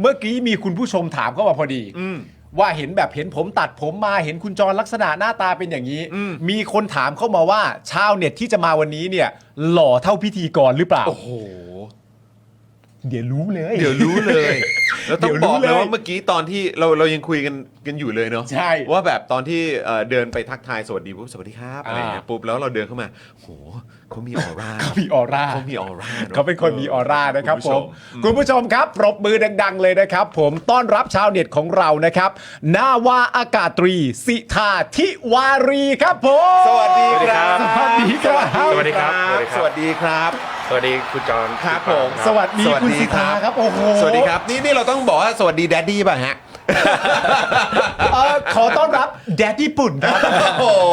เมื่อกี้มีคุณผู้ชมถามเข้ามาพอดี อืม ว่าเห็นแบบเห็นผมตัดผมมาเห็นคุณจรลักษณะหน้าตาเป็นอย่างนี้ อืม มีคนถามเข้ามาว่าชาวเน็ตที่จะมาวันนี้เนี่ย หล่อเท่าพิธีกรหรือเปล่า โอ้โห เดี๋ยวรู้เลย เดี๋ยวรู้เลย แล้วต้องเดี๋ยวบรู้อกเลยเลยว่าเมื่อกี้ตอนที่เราเรายังคุยกันกันอยู่เลยเนาะใช่ว่าแบบตอนที่เอ่อเดินไปทักทายสวัสดีปุ๊บสวัสดีครับอะไรอย่างเงี้ยอ่า ปุ๊บแล้วเราเดินเข้ามาโหเขามีออร่าเขามีออร่า เขามีออร่าอะ เขาเป็นคนมีออร่านะครับณผผู้ชมคุณผู้ชมครับ ปรบมือดัง ๆ เลยนะครับ ผมต้อนรับชาวเน็ตของเรานะครับ นาวาอากาศตรี สิทาธิวารีครับผม สวัสดีครับ สวัสดีครับ สวัสดีครับ สวัสดีครับ สวัสดีคุณจอนครับณปาผมสวัสดีสวัสดีคุณสิทธาครับครับโอ้โหสวัสดีครับ นี่นี่เราต้องบอกว่าสวัสดีแดดดี้ป่ะฮะเอ่อขอต้อนรับแดดญี่ปุ่นครับโอ้โห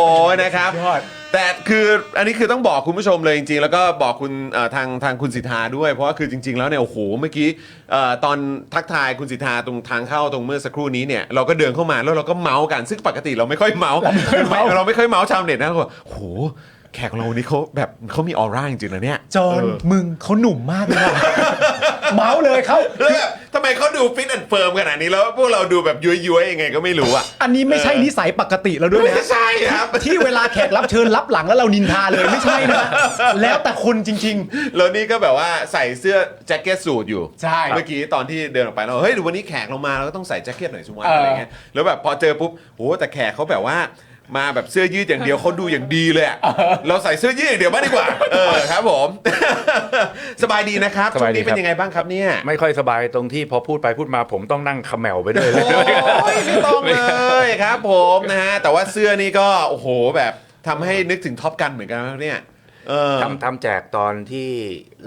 นะครับ ยอด แต่คืออันนี้คือต้องบอกคุณผู้ชมเลยจริงๆ แล้วก็บอกคุณเอ่อทางทางคุณสิทธาด้วย เพราะว่าคือจริง ๆ แล้วเนี่ยโอ้โหเมื่อกี้เอ่อตอนทักทายคุณสิทธาตรงทางเข้าตรงเมื่อสักครู่นี้เนี่ยเราก็เดินเข้ามาแล้วเราก็เมาส์กันซึ่งปกติเราไม่ค่อยเมาส์เราไม่ค่อยเมาส์เราไม่ค่อยเมาส์ชาวเน็ตนะเราก็โอ้โห แขกของเราวันนี้เขาแบบเขามีออร่าจริงๆนะเนี่ยจอห์นเออมึงเขาหนุ่มมากเลยว่ะ เมาส์เลยเขา แล้วแบบทำไมเขาดูฟิตแอนด์เฟิร์มขนาดนี้แล้วพวกเราดูแบบย้วยๆยังไงก็ไม่รู้อะอันนี้ไม่ใช่นิสัยปกติเราด้วยไม่นะใช่ครับ ที่เวลาแขกรับเชิญรับหลังแล้วเรานินทาเลยไม่ใช่นะ แล้วแต่คนจริง แล้วนี่ก็แบบว่าใส่เสื้อแจ็คเก็ตสูทอยู่ใช่เมื่อกี้ตอนที่เดินออกไปเราเฮ้ยดูวันนี้แขกเรามาเราก็ต้องใส่แจ็คเก็ตหน่อยสิวะเอออ อะไรเงี้ยแล้วแบบพอเจอปุ๊บโหแต่แขกเขาแบบว่า มาแบบเสื้อยืดอย่างเดียวเขาดูอย่างดีเลยอะเราใส่เสื้อยืดอย่างเดียวมากดีกว่า เออครับผม สบายดีนะครับสบายดีช่วงนี้เป็นครับ ยังไงบ้างครับเนี่ยไม่ค่อยสบายตรงที่พอพูดไปพูดมาผมต้องนั่งเขมวไปด้วยเลยโอ้ยไม่ต้องเลยครับผมนะฮะแต่ว่าเสื้อนี่ก็โอ้โหแบบทำให้นึกถึงท็อปกันเหมือนกันนะเนี่ย เออ ทำทำแจกตอนที่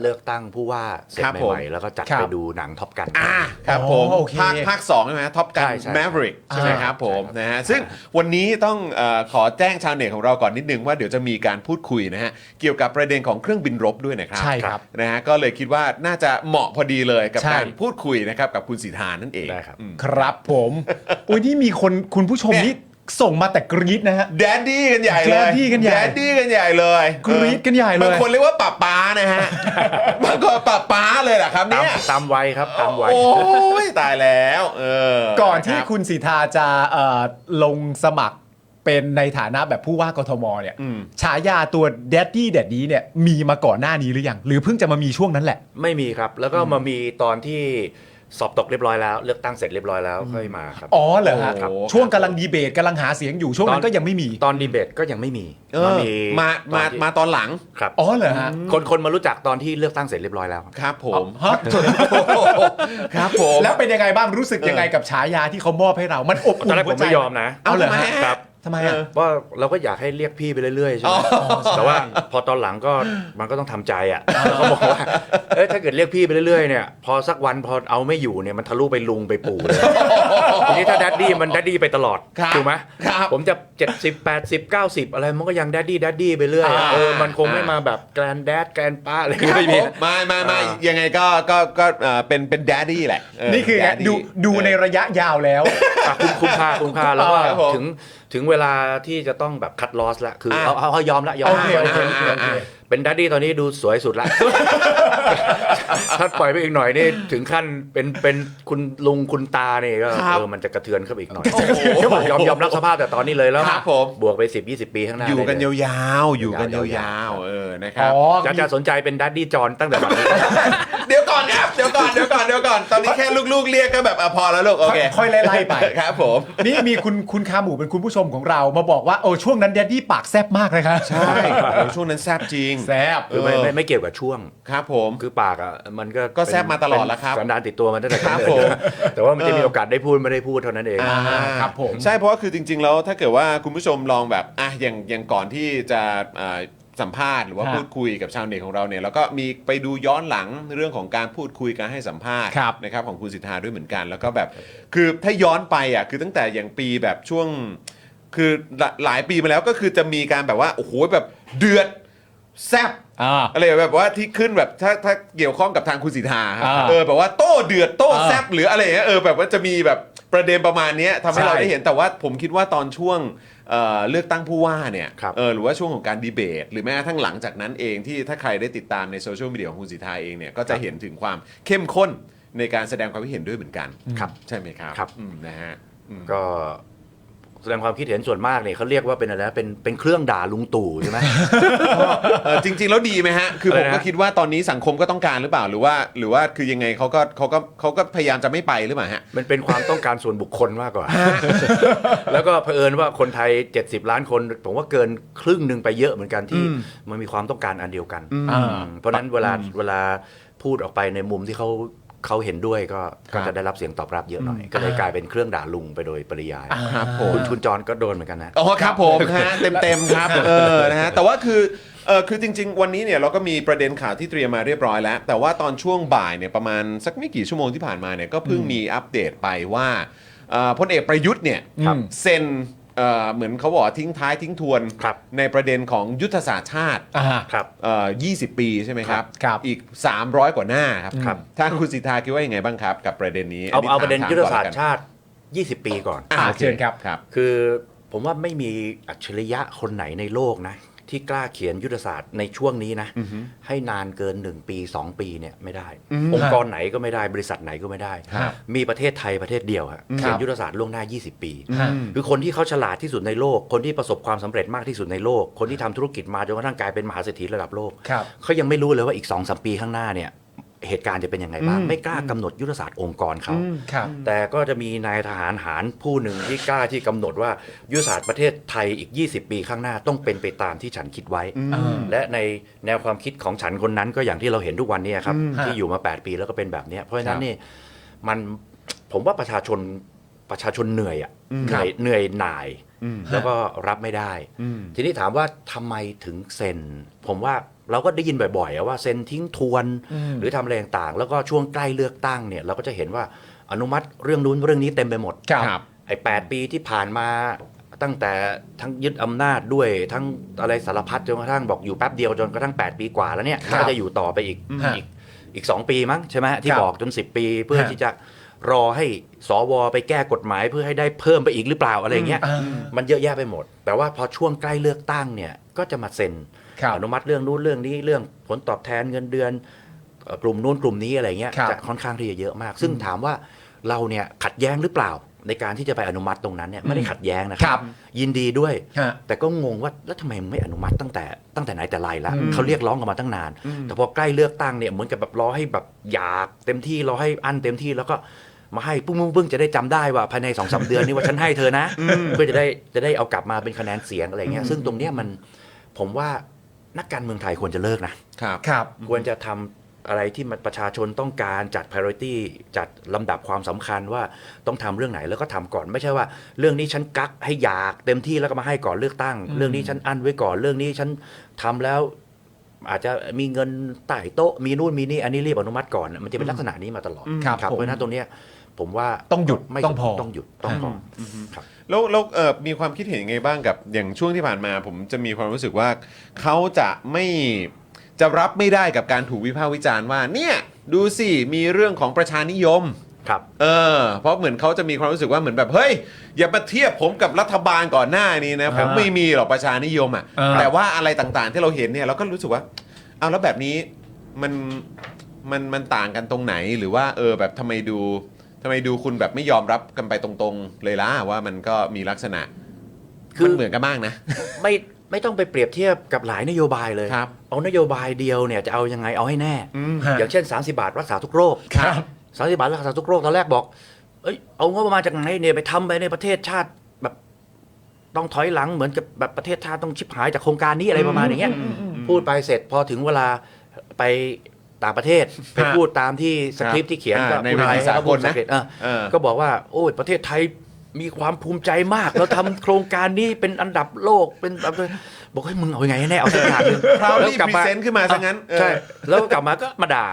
เลือกตั้งผู้ว่าเสร็จครับใหผมม่ๆแล้วก็จัดครับไปดูหนังท็อปกัน อ่าครับผมอ๋อโอเคภาคภาคสองใช่ไหมท็อปกันใช่ใช่แมฟริกใช่ไหมอ่า ครับผมใช่ครับนะฮะซึ่งวันนี้ต้องเอ่อขอแจ้งชาวเน็ตของเราก่อนนิดนึงว่าเดี๋ยวจะมีการพูดคุยนะฮะเกี่ยวกับประเด็นของเครื่องบินรบด้วยนะครับใช่ครับนะฮะก็เลยคิดว่าน่าจะเหมาะพอดีเลยกับใช่ การพูดคุยนะครับกับคุณสีทานั่นเองได้ครับ อืมๆครับผม อุ้ยนี่มีคนคุณผู้ชมเนี่ย นี่ ส่งมาแต่กรี๊ดนะฮะ แดดดี้กันใหญ่เลย Daddy กันใหญ่แดดดี้กันใหญ่เลยกรี๊ดกันใหญ่เลยบางคนเรียกว่าป้าป้านะฮะ บางคนป้าป้าเลยเหรอครับตามเนี่ยตามวัยครับตามวัย โอ้ยตายแล้ว เออก่อนที่รับ คุณสีทาจะเอ่อลงสมัครเป็นในฐานะแบบผู้ว่ากทมเนี่ยอืม ฉายาตัวแดดดี้แดดดี้เนี่ยมีมาก่อนหน้านี้หรือยัง หรือเพิ่งจะมามีช่วงนั้นแหละ ไม่มีครับ แล้วก็มามีตอนที่ สอบตกเรียบร้อยแล้ว เลือกตั้งเสร็จเรียบร้อยแล้วค่อยมาครับ อ๋อเหรอฮะครับ ช่วงกำลังดีเบตกำลังหาเสียงอยู่ช่วงนั้นก็ยังไม่มีตอนดีเบตก็ยังไม่มีเออมามาตอนที่มาตอนหลังครับ อ๋อเหรอฮะคนคนมารู้จักตอนที่เลือกตั้งเสร็จเรียบร้อยแล้วครับครับผมฮะครับผม แล้วเป็นยังไงบ้างรู้สึกยังไงกับฉายาที่เขามอบให้เรามันอบตอุ่อนนแรกผมไม่ยอมนะเอาเหรอทำไมฮะฮะ ครับ ทำไมอะ ว่าเราก็อยากให้เรียกพี่ไปเรื่อยๆใช่ไหมแต่ว่าพอตอนหลังก็มันก็ต้องทำใจอะแล้วเขาบอกว่าเอ้ยถ้าเกิดเรียกพี่ไปเรื่อยๆเนี่ยพอสักวันพอเอาไม่อยู่เนี่ยมันทะลุไปลุงไปปู่เลย ทีนี้ถ้าแดดดี้มันแดดดี้ไปตลอดครับถูกไหมครับผมจะ 70 80 90 อะไรมันก็ยังแดดดี้แดดดี้ไปเรื่อยอะอ่า เออมันคงไม่มาแบบแกรนแดดแกรนป้าอะไรไม่มี ไม่ไม่ไม่อ่ายังไงก็ก็ก็เอ่อเป็นเป็นแดดดี้แหละเนี่คือไง daddy ดูดูในระยะยาวแล้ว อะคุ้มคุ้มค่าคุ้มค่าแล้วก็ครับผมถึงถึงเวลาที่จะต้องแบบคัดลอสละคือเอาอะเอาเอายอมละยอมโอเคละโอเคยอมละโอเค เป็นดัดดี้ตอนนี้ดูสวยสุดละ ถ้าปล่อยไปอีกหน่อยนี่ถึงขั้นเป็นเป็นคุณลุงคุณตาเนี่ยก็ครับเออมันจะกระเทือนเข้าไปอีกหน่อยโอ้โหยอมยอมรับสภาพแต่ตอนนี้เลยแล้วครับผม บวกไป 10 20 ปีข้างหน้าอยู่กันได้ยเลยาวๆ อยู่กันยยาาววๆ เออ นะครับ อ๋อจะจะสนใจเป็นดัดดี้จอนตั้งแต่บัดนี้ เดี๋ยวก่อนครับ เดี๋ยวก่อน เดี๋ยวก่อน เดี๋ยวก่อน ตอนนี้แค่ลูกๆ เรียกก็แบบอะพอแล้วลูก โอเคค่อยๆไล่ๆไป ครับผม นี่มีคุณคุณคาหมูเป็นคุณผู้ชมของเรามาบอกว่าโอ้ช่วงนั้นแดดดี้ปากแซบมากเลยครับ ใช่โอ้ช่วงนั้นแซบจริงแซบคือไม่ไม่ไม่เกี่ยวกับช่วง ครับผม คือปากอะมันก็ก็แซ่บมาตลอดแล้วครับเป็นสันดานติดตัวมันตั้งแต่ครับกำเนิดผมแต่ว่ามันจะมีโอกาสได้พูดไม่ได้พูดเท่านั้นเอง อ่าครับผม ใช่เพราะว่าคือจริง ๆ แล้วถ้าเกิดว่าคุณผู้ชมลองแบบอะอย่างอย่างก่อนที่จะอ่าสัมภาษณ์หรือว่าครับพูดคุยกับชาวเน็ตของเราเนี่ยแล้วก็มีไปดูย้อนหลังเรื่องของการพูดคุยการให้สัมภาษณ์ครับ นะครับของคุณสิทธาด้วยเหมือนกัน แล้วก็แบบคือถ้าย้อนไปอะคือตั้งแต่อย่างปีแบบช่วง คือหลหลายปีมาแล้วก็คือจะมีการแบบว่าโอ้โหแบบเดือด แซบอ่า อะไรแบบว่าที่ขึ้นแบบถ้าถ้าเกี่ยวข้องกับทางคุณสิทธาครับอ่าเออแบบว่าโต้เดือดโต้อ่าแซบหรืออะไรอย่างเงี้ยเออแบบว่าจะมีแบบประเด็นประมาณเนี้ยทำให้ใช่เราได้เห็นแต่ว่าผมคิดว่าตอนช่วงเอ่อเลือกตั้งผู้ว่าเนี่ยครับ เออหรือว่าช่วงของการดีเบต หรือแม้กระทั่งหลังจากนั้นเองที่ถ้าใครได้ติดตามในโซเชียลมีเดียของคุณสิทธาเองเนี่ยก็จะเห็นถึงความเข้มข้นในการแสดงความคิดเห็นด้วยเหมือนกันครับ ใช่ไหมครับครับ อืมนะฮะอืม ก็ แสดงความคิดเห็นส่วนมากเนี่ยเขาเรียกว่าเป็นอะไรนะเป็นเป็นเครื่องด่าลุงตู่ใช่ไหม เออจริง ๆ แล้วดีไหมฮะ คือผมอะไรนะก็คิดว่าตอนนี้สังคมก็ต้องการหรือเปล่า หรือว่า หรือว่าคือยังไงเขาก็เขาก็เขาก็พยายามจะไม่ไปหรือเปล่าฮะ มันเป็นความต้องการส่วนบุคคลมากกว่า แล้วก็เผอิญว่าคนไทย 70 ล้านคน ผมว่าเกินครึ่งหนึ่งไปเยอะเหมือนกันที่มันมีความต้องการอันเดียวกันอ่าอืม เพราะฉะนั้นเวลาเวลาพูดออกไปในมุมที่เขา เขาเห็นด้วยก็ครัก็บจะได้รับเสียงตอบรับเยอะหน่อย ก็เลยกลายเป็นเครื่องด่าลุงไปโดยปริยายครับผม คุณคุณจรก็โดนเหมือนกันนะ อ๋อครับผมฮะเต็มเต็มๆครับเออนะฮะแต่ว่าคือเออคือจริง ๆ วันนี้เนี่ยเราก็มีประเด็นข่าวที่เตรียมมาเรียบร้อยแล้ว แต่ว่าตอนช่วงบ่ายเนี่ยประมาณสักไม่กี่ชั่วโมงที่ผ่านมาเนี่ยก็เพิ่งมีอัปเดตไปว่าเอ่อพลเอกประยุทธ์เนี่ยครับ เซ็น เอ่อเหมือนเขาบอกทิ้งท้ายทิ้งทวน ครับ ในประเด็นของยุทธศาสตร์ชาติอ่า ครับ เอ่อ20 ปีใช่ไหมครับ ครับ อีก 300 กว่าหน้าครับครับ ทางคุณสิทธาคิดว่ายังไงบ้างครับ กับประเด็นนี้เอานนี้เอาประเด็นถมยุทธศาสตก่อนร์ชาติ 20 ปีก่อน อ่าอ่าโอเชิญครับ ครับ คือผมว่าไม่มีอัจฉริยะคนไหนในโลกนะ ที่กล้าเขียนยุทธศาสตร์ในช่วงนี้นะให้นานเกิน 1 ปี 2 ปีเนี่ยไม่ได้องค์กรไหนก็ไม่ได้บริษัทไหนก็ไม่ได้ ครับมีประเทศไทยประเทศเดียวฮะเขียนยุทธศาสตร์ล่วงหน้า 20 ปีฮะคือคนที่เขาฉลาดที่สุดในโลก คนที่ประสบความสำเร็จมากที่สุดในโลก คนที่ทำธุรกิจมาจนกระทั่งกลายเป็นมหาเศรษฐีระดับโลก ครับ เขายังไม่รู้เลยว่าอีก2อสปีข้างหน้าเนี่ย เหตุการณ์จะเป็นยังไงบ้าง ไม่กล้ากำหนดยุทธศาสตร์องค์กรเขาครับแต่ก็จะมีนายทหารหารผู้หนึ่งที่กล้าที่กำหนดว่ายุทธศาสตร์ประเทศไทยอีก 20 ปีข้างหน้าต้องเป็นไปตามที่ฉันคิดไว้ และในแนวความคิดของฉันคนนั้นก็อย่างที่เราเห็นทุกวันนี้ครับที่อยู่มา 8 ปีแล้วก็เป็นแบบเนี้ยเพราะฉะนั้นนี่มันผมว่าประชาชนประชาชนเหนื่อยอะเหนื่อยเหนื่อยหน่ายแล้วก็รับไม่ได้ ทีนี้ถามว่าทำไมถึงเซ็น ผมว่า เราก็ได้ยินบ่อยๆอะว่าเซ็นทิ้งทวน หรือทำอะไรต่างๆ แล้วก็ช่วงใกล้เลือกตั้งเนี่ยเราก็จะเห็นว่าอนุมัติเรื่องนู้นเรื่องนี้เต็มไปหมดครับไอ้แปีที่ผ่านมาตั้งแต่ทั้งยึดอำนาจด้วยทั้งอะไรสารพัดจนกระทั่งบอกอยู่แป๊บเดียวจนกระทั่ง 8 ปีกว่าแล้วเนี่ยครับก็จะอยู่ต่อไปอีกฮะอีกอีกสองปีมั้งใช่ไหมที่ครับบอกจน 10 ปีเพื่อฮะที่จะรอให้สวไปแก้กฎหมายเพื่อให้ได้เพิ่มไปอีกหรือเปล่าอะไรอย่างเงี้ยอ่ามันเยอะแยะไปหมด แต่ว่าพอช่วงใกล้เลือกตั้งเนี่ยก็จะมาเซ็นครับ อนุมัติเรื่องนู้นเรื่องนี้เรื่องผลตอบแทนเงินเดือนเอ่อกลุ่มนู้นกลุ่มนี้อะไรเงี้ยครับจะค่อนข้างที่จะเยอะมาก ซึ่งถามว่าเราเนี่ยขัดแย้งหรือเปล่า ในการที่จะไปอนุมัติตรงนั้นเนี่ยไม่ได้ขัดแย้งนะคครัรับ ยินดีด้วยฮะแต่ก็งงว่าแล้วทำไมมึงไม่อนุมัติตั้งแต่ตั้งแต่ไหนแต่ไรละเขาเรียกร้องกันมาตั้งนาน แต่พอใกล้เลือกตั้งเนี่ยเหมือนกับแบบรอให้แบบอยากเต็มที่รอให้อันเต็มที่แล้วก็มาให้ปุ้งปุ้งปึ้งจะได้จำได้ว่าภายในสองสาเดือนนี้ว่าฉันให้เธอนะเพื่อจะได้จะได้เอากลับมาเป็นคะแนนเสียงอะไรเงี้ยซึ่งตรงเนี้ยมันผมว่า นักการเมืองไทยควรจะเลิกนะ ครับ ครับ ควรจะทำอะไรที่มันประชาชนต้องการจัด priority จัดลำดับความสำคัญว่าต้องทำเรื่องไหนแล้วก็ทำก่อนไม่ใช่ว่า เรื่องนี้ฉันกักให้อยากเต็มที่แล้วก็มาให้ก่อนเลือกตั้ง เรื่องนี้ฉันอั้นไว้ก่อนเรื่องนี้ฉันทำแล้ว อาจจะมีเงินใต้โต๊ะมีนู่นมีนี่อันนี้รีบอนุมัติก่อน มันจะเป็นลักษณะนี้มาตลอดครับเพผมราะฉะนั้นตรงเนี้ย ผมว่าต้องหยุดไม่ต้องพอต้องหยุดต้องพอครับแล้วแล้วเออมีความคิดเห็นยังไงบ้างกับอย่างช่วงที่ผ่านมา ผมจะมีความรู้สึกว่าเขาจะไม่จะรับไม่ได้กับการถูกวิพากษ์วิจารณ์ว่าเนี่ยดูสิมีเรื่องของประชานิยม ครับ เออเพราะเหมือนเขาจะมีความรู้สึกว่าเหมือนแบบเฮ้ยอย่ามาเทียบผมกับรัฐบาลก่อนหน้านี้นะผมไม่มีหรอกประชานิยมอะอ่า แต่ว่าอะไรต่างๆที่เราเห็นเนี่ยเราก็รู้สึกว่าเอาแล้วแบบนี้มันมันมันต่างกันตรงไหนหรือว่าเออแบบทำไมดู ทำไมดูคุณแบบไม่ยอมรับกันไปตรงๆ เลยล่ะว่ามันก็มีลักษณะคือ มันเหมือนกันมากนะ ไม่ไม่ต้องไปเปรียบเทียบกับหลายนโยบายเลยครับเอานโยบายเดียวเนี่ยจะเอายังไงเอาให้แน่ ฮะ อย่างเช่น 30 บาทรักษาทุกโรคครับ สามสิบาทรักษาทุกโรคตอนแรกบอกเอ้ยเอางบประมาณจากไหนเนี่ยไปทำไปในประเทศชาติแบบต้องถอยหลังเหมือนกับแบบประเทศชาติต้องชิบหายจากโครงการนี้อะไรประมาณอย่างเงี้ยพูดไปเสร็จพอถึงเวลาไป ต่างประเทศไปพูดตามที่สคริปต์ที่เขียนอ่าก็ในพูดอะไรเวทีสากลนะก็พูดสำเร็จเออเออก็บอกว่าโอ้ยประเทศไทยมีความภูมิใจมากเราทำโครงการนี้เป็นอันดับโลกเป็นแบบบอกให้ยมึงเอายังไงให้แน่เอาสักอย่างหนึ่ง Proudly แล้วกลับมา present ขึ้นมาซะงั้นเออใช่แล้วก็กลับมาก็มาด่า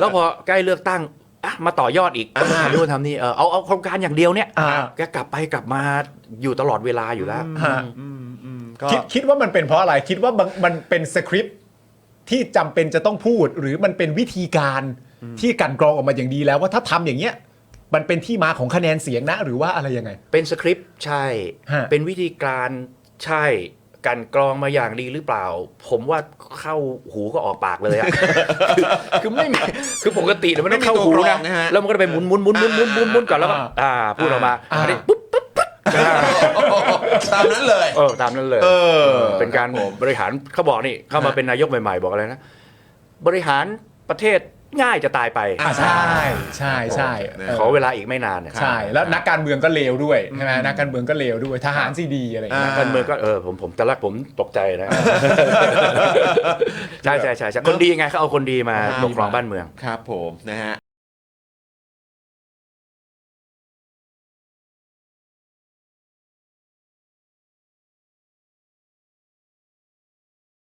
แล้วพอใกล้เลือกตั้งอะมาต่อยอดอีกก็มาทำนู่นทำนี่เออเอาเอาโครงการอย่างเดียวเนี่ยอ่าแกกลับไปกลับมาอยู่ตลอดเวลาอยู่แล้วฮะก็คิดคิดว่ามันเป็นเพราะอะไรคิดว่ามันมันเป็นสคริปต์ ที่จำเป็นจะต้องพูดหรือมันเป็นวิธีการที่กลันกรองออกมาอย่างดีแล้วว่าถ้าทำอย่างเงี้ยมันเป็นที่มาของคะแนนเสียงนะ หรือว่าอะไรยังไง เป็นสคริปต์ใช่ ฮะ เป็นวิธีการใช่กลันกรองมาอย่างดีหรือเปล่า ผมว่าเข้าหูก็ออกปากเลยอะ คือคือไม่มีคือปกติเนี่ยมันต้องเข้าหูไม่มีตัวกรนะองนะฮะแล้วมันก็จะไปหมุนหมุนหมุนหมุนหมุนหมุนหมุนก่อนแล้วก็อ่าพูดออกมาอ่า อันนี้ปุ๊บปุ๊บปุ๊บอ่า ตามนั้นเลย เออตามนั้นเลยเออเป็นการบริหารเขาบอกนี่เข้ามาเป็นนายกใหม่ ๆ บอกอะไรนะ บริหารประเทศง่ายจะตายไปอ่าใช่ใช่ใช่นะเออขอเวลาอีกไม่นานเนี่ยใช่แล้วนักการเมืองก็เลวด้วยใช่ไหมนักการเมืองก็เลวด้วยทหารซีดีอะไรอย่างเงี้ยอ่าการเมืองก็เออผมผมแต่แรกผมตกใจนะ ใช่ใช่ใช่ใช่คนดีไงเขาเอาคนดีมาครับปกครองบ้านเมือง ครับผมนะฮะ